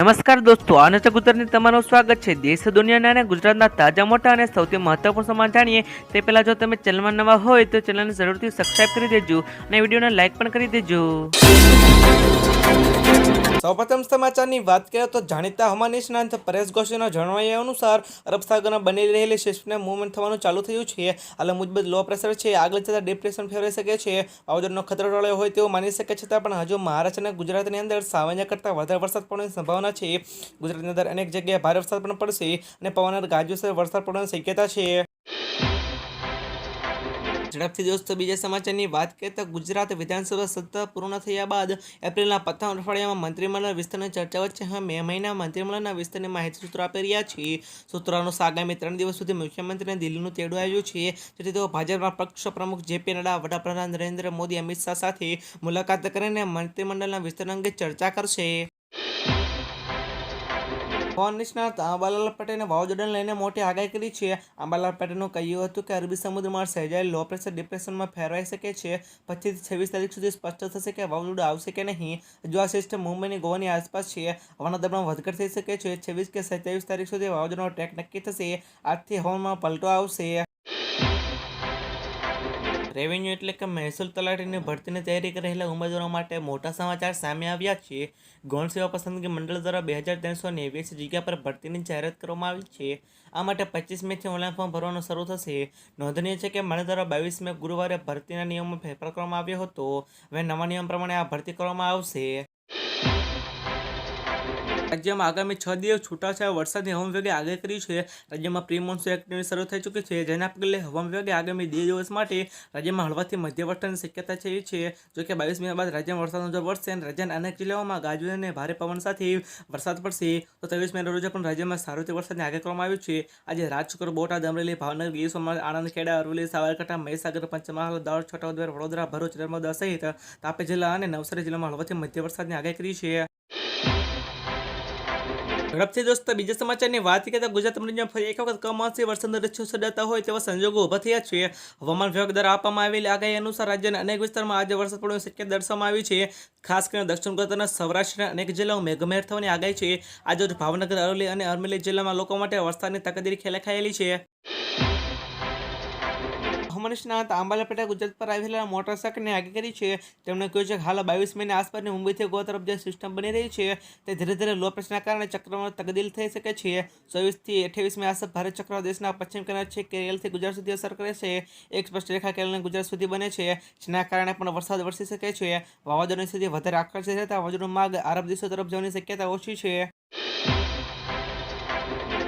નમસ્કાર દોસ્તો આનંદ ગુજરાતની તમારું સ્વાગત છે. દેશ, દુનિયાના અને ગુજરાતના તાજા, મોટા અને સૌથી મહત્વપૂર્ણ સમાચાર જાણીએ. તે પહેલા જો તમે ચેનલમાં નવા હોય તો ચેનલને જરૂરથી સબસ્ક્રાઇબ કરી દેજો અને વિડીયોને લાઇક પણ કરી દેજો. સૌપ્રથમ સમાચારની વાત કરીએ તો જાણીતા હવામાન નિષ્ણાંત પરેશ ગોશીના જણાવ્યા અનુસાર, અરબ સાગરમાં બની રહેલી શિસ્ટને મૂવમેન્ટ થવાનું ચાલુ થયું છે. હાલ મુજબ લો પ્રેશર છે. આગળ જતાં ડિપ્રેશન ફેરવાઈ શકે છે. વાવાઝોડાનો ખતરો ટળ્યો હોય તેવું માની શકે છતાં પણ હજુ મહારાષ્ટ્ર અને ગુજરાતની અંદર સામાન્ય કરતાં વધારે વરસાદ પડવાની સંભાવના છે. ગુજરાતની અંદર અનેક જગ્યાએ ભારે વરસાદ પણ પડશે અને પવન અને ગાજુ વરસાદ પડવાની શક્યતા છે. ઝડપથી દોસ્તો બીજા સમાચારની વાત કરીએ તો ગુજરાત વિધાનસભા સત્તા પૂર્ણ થયા બાદ એપ્રિલના પ્રથમ અઠવાડિયામાં મંત્રીમંડળ વિસ્તરની ચર્ચા વચ્ચે હવે મે મહિના મંત્રીમંડળના વિસ્તારની માહિતી સૂત્રો આપી રહ્યા છે. સૂત્રો અનુસાર આગામી ત્રણ દિવસ સુધી મુખ્યમંત્રીને દિલ્હીનું તેડું આવ્યું છે. જેથી તેઓ ભાજપના પક્ષ પ્રમુખ જેપી નડ્ડા, વડાપ્રધાન નરેન્દ્ર મોદી, અમિત શાહ સાથે મુલાકાત કરીને મંત્રીમંડળના વિસ્તરણ અંગે ચર્ચા કરશે. હવામાન નિષ્ણાત આંબાલાલ પટેલે વાવાઝોડાને લઈને મોટી આગાહી કરી છે. આંબાલાલ પટેલનું કહ્યું હતું કે અરબી સમુદ્રમાં સર્જાયેલ લો પ્રેશર ડિપ્રેશનમાં ફેરવાઈ શકે છે. પચીસથી છવ્વીસ તારીખ સુધી સ્પષ્ટ થશે કે વાવાઝોડું આવશે કે નહીં. જો આ સિસ્ટમ મુંબઈની ગોવાની આસપાસ છે, હવાના દબાણ વધઘટ થઈ શકે છે. છવ્વીસ કે સત્યાવીસ તારીખ સુધી વાવાઝોડાનો ટ્રેક નક્કી થશે. આજથી હવામાનમાં પલટો આવશે. રેવન્યુ એટલે કે મહેસૂલ તલાટીની ભરતીની તૈયારી કરી રહેલા ઉમેદવારો માટે મોટા સમાચાર સામે આવ્યા છે. ગૌણ સેવા પસંદગી મંડળ દ્વારા બે હજાર ત્રણસો નેવ્યાસી જગ્યા પર ભરતીની જાહેરાત કરવામાં આવી છે. આ માટે પચીસ મેથી ઓનલાઈન ફોર્મ ભરવાનું શરૂ થશે. નોંધનીય છે કે મંડળ દ્વારા બાવીસ મે ગુરુવારે ભરતીના નિયમમાં ફેરફાર કરવામાં આવ્યો હતો. હવે નવા નિયમ પ્રમાણે આ ભરતી કરવામાં આવશે. રાજ્યમાં આગામી છ દિવસ છૂટાછવાયા વરસાદની હવામાન વિભાગે આગાહી કરી છે. રાજ્યમાં પ્રી મોન્સૂન એક્ટિવિટી શરૂ થઈ ચૂકી છે. જેના પગલે હવામાન વિભાગે આગામી બે દિવસ માટે રાજ્યમાં હળવાથી મધ્ય વરસાદની શક્યતા છે છે. જો કે બાવીસ મહિના બાદ રાજ્યમાં વરસાદનો જોર વધશે અને રાજ્યના અનેક જિલ્લાઓમાં ગાજવીજ અને ભારે પવન સાથે વરસાદ પડશે. તો ત્રેવીસ મેના રોજ પણ રાજ્યમાં સાર્વત્રિક વરસાદની આગાહી કરવામાં આવી છે. આજે રાજકોટ બોટાદ, અમરેલી, ભાવનગર, ગીર સોમનાથ, આણંદ, ખેડા, અરવલ્લી, સાબરકાંઠા, મહીસાગર, પંચમહાલ, દાહોદ છોટાઉદેપુર વડોદરા, ભરૂચ, નર્મદા સહિત તાપી જિલ્લા અને નવસારી જિલ્લામાં હળવાથી મધ્ય વરસાદની આગાહી કરી છે. ઝડપથી દોસ્તો, બીજા સમાચારની વાત કરીએ તો ગુજરાત મનોરંજન ફરી એક વખત કમોસમી વરસાદ રચ્છો હોય તેવા સંજોગો ઊભા થયા છે. હવામાન વિભાગ દ્વારા આપવામાં આવેલી આગાહી અનુસાર રાજ્યના અનેક વિસ્તારમાં આજે વરસાદ પડવાની શક્યતા દર્શાવવામાં આવી છે. ખાસ કરીને દક્ષિણ ગુજરાતના સૌરાષ્ટ્રના અનેક જિલ્લાઓ મેઘમહેર થવાની આગાહી છે. આજે ભાવનગર, અરવલ્લી અને અરમેલી જિલ્લામાં લોકો માટે વરસાદની તકદીરી ખેલાખાયેલી છે. નિષ્ણાત આંબાલા ગુજરાત પર આવેલા મોટરસાઇકલને આગી કરી છે. તેમણે કહ્યું છે કે હાલ બાવીસ મહિના આસપાસની મુંબઈથી ગોવા તરફ જે સિસ્ટમ બની રહી છે તે ધીરે ધીરે લો પ્રેશરના કારણે ચક્રમાં તબદીલ થઈ શકે છે. ચોવીસથી અઠ્યાવીસ મે આસપાસ ભારે ચક્ર દેશના પશ્ચિમ કિનારે છે. કેરળથી ગુજરાત સુધી અસર કરે છે. એક સ્પષ્ટ રેખા કેરળને ગુજરાત સુધી બને છે. જેના કારણે પણ વરસાદ વરસી શકે છે. વાવાઝોડાની સ્થિતિ વધારે આકર્ષિત રહેતા વાવાઝોડાનો માર્ગ આરબ દેશો તરફ જવાની શક્યતા ઓછી છે.